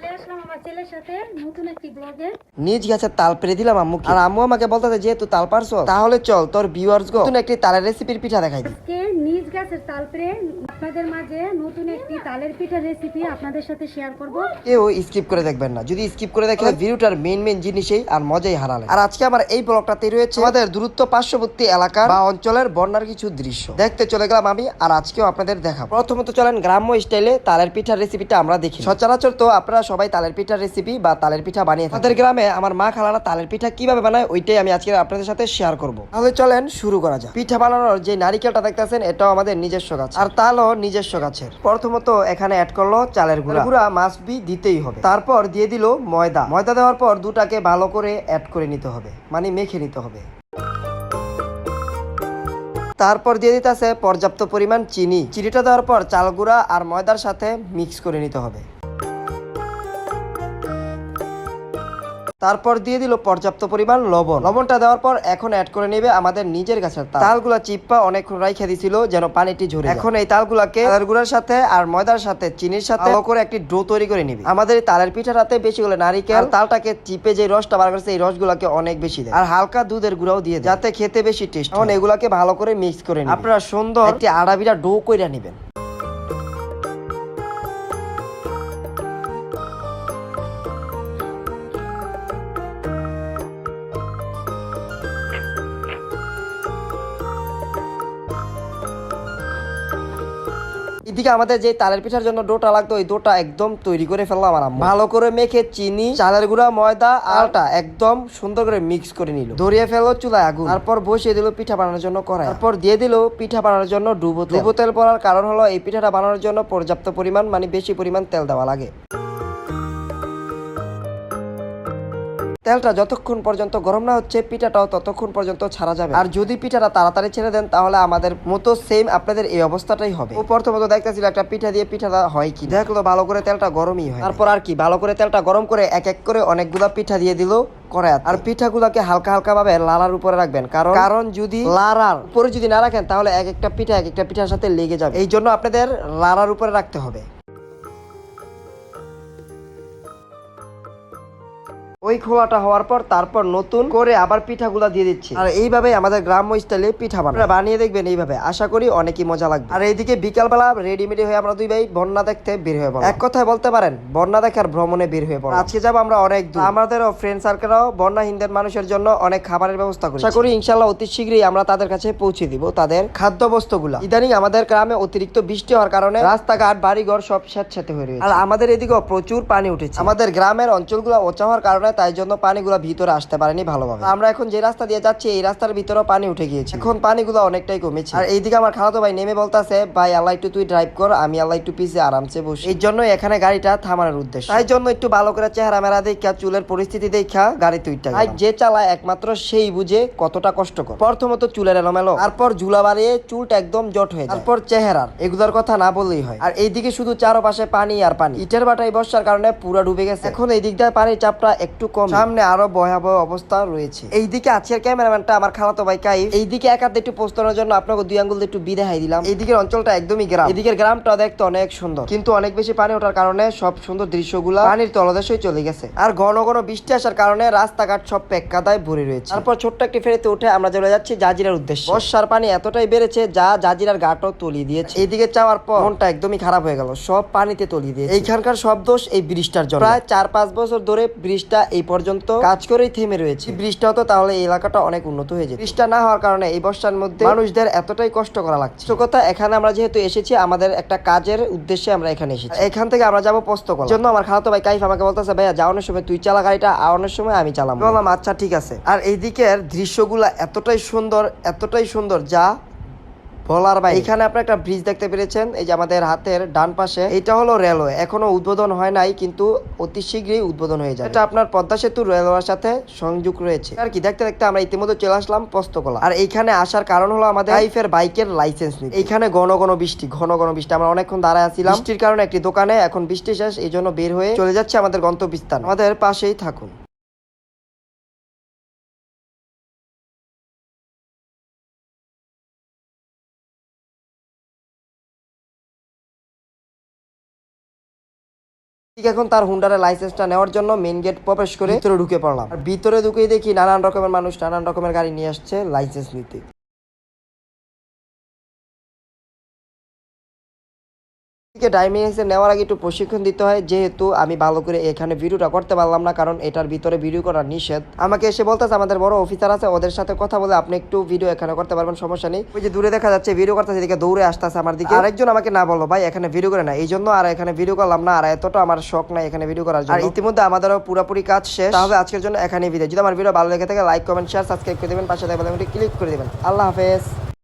চলে আসলাম আমার ছেলের সাথে নতুন একটি ব্লগে নিজ গাছের তাল পেরে দিলাম আম্মুকে। আর আম্মু আমাকে বলতে যেহেতু তাল পারছ তাহলে চল তোর ভিউয়ার্স গো নতুন একটি তালের রেসিপির পিঠা দেখাই দিই। আজকে নিজ গাছের তাল পেরে আপনাদের মাঝে নতুন একটি তালের পিঠার রেসিপি আপনাদের সাথে শেয়ার করব। কেউ স্কিপ করে দেখবেন না। যদি স্কিপ করে দেখেন ভিডিওটার মেইন মেইন জিনিসই আর মজাই হারালে। আর আজকে আমার এই ব্লগটাতে রয়েছে আমাদের দূরত্ব পার্শ্ববর্তী এলাকা বা অঞ্চলের বন্যার কিছু দৃশ্য। দেখতে চলে গেলাম আমি আর আজকেও আপনাদের দেখাবো। প্রথমত চলেন গ্রাম্য স্টাইলে তালের পিঠার রেসিপিটা আমরা দেখি সচরাচর তো আপনারা সবাই তালের পিঠার রেসিপি বা তালের পিঠা বানিয়ে। আমাদের গ্রামে আমার মা খালারা তালের পিঠা কীভাবে বানায়, ওইটাই আমি আজকে আপনাদের সাথে শেয়ার করব। তাহলে চলেন শুরু করা যাক। পিঠা বানানোর যে নারিকেলটা দেখতেছেন, এটাও আমাদের নিজস্ব গাছ আর তালও নিজস্ব গাছের। প্রথমত এখানে অ্যাড করল চালের গুঁড়া। গুঁড়া মাস্ট বি দিতেই হবে। তারপর দিয়ে দিল ময়দা। ময়দা দেওয়ার পর দুটাকে ভালো করে অ্যাড করে নিতে হবে। মানে মেখে নিতে হবে। তারপর দিয়ে দিতে আছে পর্যাপ্ত পরিমাণ চিনি। চিনিটা দেওয়ার পর চাল গুঁড়া আর ময়দার সাথে মিক্স করে নিতে হবে। তারপর দিয়ে দিল পর্যাপ্ত পরিমাণ লবণ। লবণটা দেওয়ার পর এখন অ্যাড করে নেবে আমাদের নিজের গাছের তাল। তালগুলা চিপ্পা অনেক রাইখা দিছিল যেন পানিটি ঝরে এখন এই তালগুলাকে তালের গুঁড়ার সাথে আর ময়দার সাথে চিনির সাথে ভালো করে একটি ডো তৈরি করে নিবি। আমাদের এই তালের পিঠাটাতে বেশি করে নারিকেল তালটাকে চিপে যে রসটা বার করেছে এই রসগুলাকে অনেক বেশি দেয়। আর হালকা দুধের গুঁড়াও দিয়ে যাতে খেতে বেশি টেস্ট এখন এগুলাকে ভালো করে মিক্স করে নিন আপনারা সুন্দর একটি আড়াবিরা ডো কইরা নেবেন। এদিকে আমাদের যে তালের পিঠার জন্য ডোটা লাগতো ওই ডোটা একদম তৈরি করে ফেললাম আর ভালো করে মেখে চিনি, চালের গুঁড়া, ময়দা, আলটা একদম সুন্দর করে মিক্স করে নিল। ধরিয়ে ফেলো চুলায় আগুন। তারপর বসিয়ে দিল পিঠা বানানোর জন্য কড়াই। তারপর দিয়ে দিল পিঠা বানানোর জন্য ডুবো। ডুবো তেল পড়ার কারণ হলো এই পিঠাটা বানানোর জন্য পর্যাপ্ত পরিমাণ মানে বেশি পরিমাণ তেল দেওয়া লাগে। তেলটা যতক্ষণ পর্যন্ত গরম না হচ্ছে পিঠাটাও ততক্ষণ পর্যন্ত ছাড়া যাবে। আর যদি পিঠাটা তাড়াতাড়ি ছেড়ে দেন তাহলে আমাদের মতো সেম আপনাদের এই অবস্থাটাই হবে। ও প্রথমত দেখতেছিল একটা পিঠা দিয়ে পিঠাটা হয় কি দেখল ভালো করে তেলটা গরমই হয় তারপর আর কি ভালো করে তেলটা গরম করে এক এক করে অনেকগুলা পিঠা দিয়ে দিল করায়াত আর পিঠাগুলোকে হালকা হালকা ভাবে লালার উপরে রাখবেন কারণ কারণ যদি লারার উপরে যদি না রাখেন তাহলে এক একটা পিঠা এক একটা পিঠার সাথে লেগে যাবে। এই জন্য আপনাদের লারার উপরে রাখতে হবে। ওই খোলাটা হওয়ার পর তারপর নতুন করে আবার পিঠাগুলা দিয়ে দিচ্ছি। আর এইভাবে আমাদের গ্রাম্য স্টাইলে পিঠা বানাবো বানিয়ে দেখবেন এইভাবে। আশা করি অনেকই মজা লাগবে। আর এইদিকে বিকালবেলা রেডিমেডি হয়ে আমরা দুই ভাই বন্যা দেখতে বের হয়ে পড়লাম। এক কথায় বলতে পারেন, বন্যা দেখার ভ্রমণে বের হয়ে পড়লাম। আজকে যাব আমরা অনেক দূর। আমাদেরও ফ্রেন্ড সার্কেলও বন্যা হিন্দের মানুষের জন্য অনেক খাবারের ব্যবস্থা করি আশা করি ইনশাল্লাহ অতি শীঘ্রই আমরা তাদের কাছে পৌঁছে দিব তাদের খাদ্য বস্তুগুলা ইদানিং আমাদের গ্রামে অতিরিক্ত বৃষ্টি হওয়ার কারণে রাস্তাঘাট, বাড়িঘর সব স্যাঁতস্যাঁতে হয়ে রয়েছে। আর আমাদের এদিকেও প্রচুর পানি উঠেছে। আমাদের গ্রামের অঞ্চলগুলো ওচা হওয়ার কারণে তাই জন্য পানিগুলো ভিতরে আসতে পারেনি ভালোভাবে। আমরা এখন যে রাস্তা দিয়ে যাচ্ছি এই রাস্তার ভিতরেও পানি উঠে গিয়েছে। এখন পানিগুলো অনেকটাই কমেছে। আর এইদিকে আমার খালাতো ভাই নেমে বলতাছে ভাই আল্লাহ একটু তুই ড্রাইভ কর আমি আল্লাহ একটু পিছে আরামসে বসি। এই জন্য এখানে গাড়িটা থামানোর উদ্দেশ্য। তাই জন্য একটু ভালো করে চেহারা মেরা দেখা চুলের পরিস্থিতি দেখা গাড়ি তুইটা ভাই যে চালায় একমাত্র সেই বুঝে কতটা কষ্টকর। প্রথমত চুলের এলোমেলো তারপর ঝুলা বাড়িয়ে চুলটা একদম জট হয়ে যায়। তারপর চেহারার এগুলোর কথা না বললেই হয়। আর এইদিকে শুধু চারপাশে পানি আর পানি। ইটের বাটাই বর্ষার কারণে পুরা ডুবে গেছে। এখন এই দিক দিয়ে পানির চাপটা একটু কম সামনে আরও ভয়াবহ অবস্থা রয়েছে। এইদিকে আজকের ক্যামেরাম্যানটা আমার খালাতো ভাই কাই এইদিকে এক হাতে একটু পোস্টানোর জন্য আপনাকে দুই আঙ্গুল একটু বিদায় দিলাম। এইদিকের অঞ্চলটা একদমই গ্রাম। এদিকের গ্রামটা দেখতে অনেক সুন্দর। কিন্তু অনেক বেশি পানি ওঠার কারণে সব সুন্দর দৃশ্যগুলো পানির তলদেশই চলে গেছে। আর ঘন ঘন বৃষ্টি আসার কারণে রাস্তাঘাট সব পেক্কাদায় ভরে রয়েছে। তারপর ছোট্ট একটি ফেরিতে উঠে আমরা চলে যাচ্ছি জাজিরার উদ্দেশ্যে। বর্ষার পানি এতটাই বেড়েছে যা জাজিরার ঘাটও তলিয়ে দিয়েছে। এইদিকে চাওয়ার পর মনটা একদমই খারাপ হয়ে গেল। সব পানিতে তলিয়ে দিয়েছে। এইখানকার সব দোষ এই ব্রিজটার জন্য। প্রায় চার পাঁচ বছর ধরে ব্রিজটা এই পর্যন্ত কাজ করেই থেমে রয়েছে। ব্রিজটা হতো তাহলে এই এলাকাটা অনেক উন্নত হয়ে যেত। ব্রিজটা না হওয়ার কারণে এই বর্ষার মধ্যে মানুষদের এতটাই কষ্ট করা লাগছে। কথা, এখানে আমরা যেহেতু এসেছি, আমাদের একটা কাজের উদ্দেশ্যে আমরা এখানে এসেছি। এখান থেকে আমরা যাব পোস্তকলা। জন্য আমার খালাতো ভাই কাইফ আমাকে বলতেছে, ভাইয়া যাওয়ানোর সময় তুই চালা গাড়িটা, আওয়ানোর সময় আমি চালাম বললাম আচ্ছা ঠিক আছে। আর এইদিকের দৃশ্যগুলা এতটাই সুন্দর এতটাই সুন্দর, যা বলার ভাই এখানে আপনি একটা ব্রিজ দেখতে পেরেছেন, এই যে আমাদের হাতের ডান পাশে। এটা হলো রেলওয়ে এখনও উদ্বোধন হয় নাই, কিন্তু অতি শীঘ্রই উদ্বোধন হয়ে যাবে। এটা আপনার পদ্মা সেতু রেলওয়ের সাথে সংযোগ রয়েছে। আর কি, দেখতে দেখতে আমরা ইতিমধ্যে চলে আসলাম পোস্তকলা। আর এইখানে আসার কারণ হলো আমাদের লাইফের বাইকের লাইসেন্স নিতে। এইখানে ঘন ঘন বৃষ্টি, ঘন ঘন বৃষ্টি। আমরা অনেকক্ষণ দাঁড়ায় আছিলাম। বৃষ্টির কারণে একটি দোকানে এখন বৃষ্টি শেষ, এই জন্য বের হয়ে চলে যাচ্ছে আমাদের গন্তব্যস্থান। আমাদের পাশেই থাকুন। ঠিক এখন তার হুন্ডারে লাইসেন্সটা নেওয়ার জন্য মেন গেট প্রবেশ করে ভিতরে ঢুকে পড়লাম। আর ভিতরে ঢুকেই দেখি নানান রকমের মানুষ, নানান রকমের গাড়ি নিয়ে আসছে লাইসেন্স নিতে। ডাইমিংসে নেওয়ার আগে একটু প্রশিক্ষণ দিতে হয় যেহেতু আমি ভালো করে এখানে ভিডিওটা করতে পারলাম না কারণ এটার ভিতরে ভিডিও করা নিষেধ। আমাকে এসে বলতেছে আমাদের বড় অফিসার আছে ওদের সাথে কথা বলে আপনি একটু ভিডিও এখানে করতে পারবেন সমস্যা নেই। ওই যে দূরে দেখা যাচ্ছে ভিডিও করতেছে এদিকে দৌড়ে আসতেছে আমার দিকে। আরেকজন আমাকে না বলো ভাই এখানে ভিডিও করে না। এই জন্য আর এখানে ভিডিও করলাম না আর এতটা আমার শখ নাই এখানে ভিডিও করার জন্য। আর ইতিমধ্যে আমাদেরও পুরোপুরি কাজ শেষ। তাহলে আজকের জন্য এখানে বিদায়। যদি আমার ভিডিও ভালো লেগে থাকে লাইক কমেন্ট শেয়ার সাবস্ক্রাইব করে দেবেন পাশে ক্লিক করে দেবেন। আল্লাহ হাফেজ।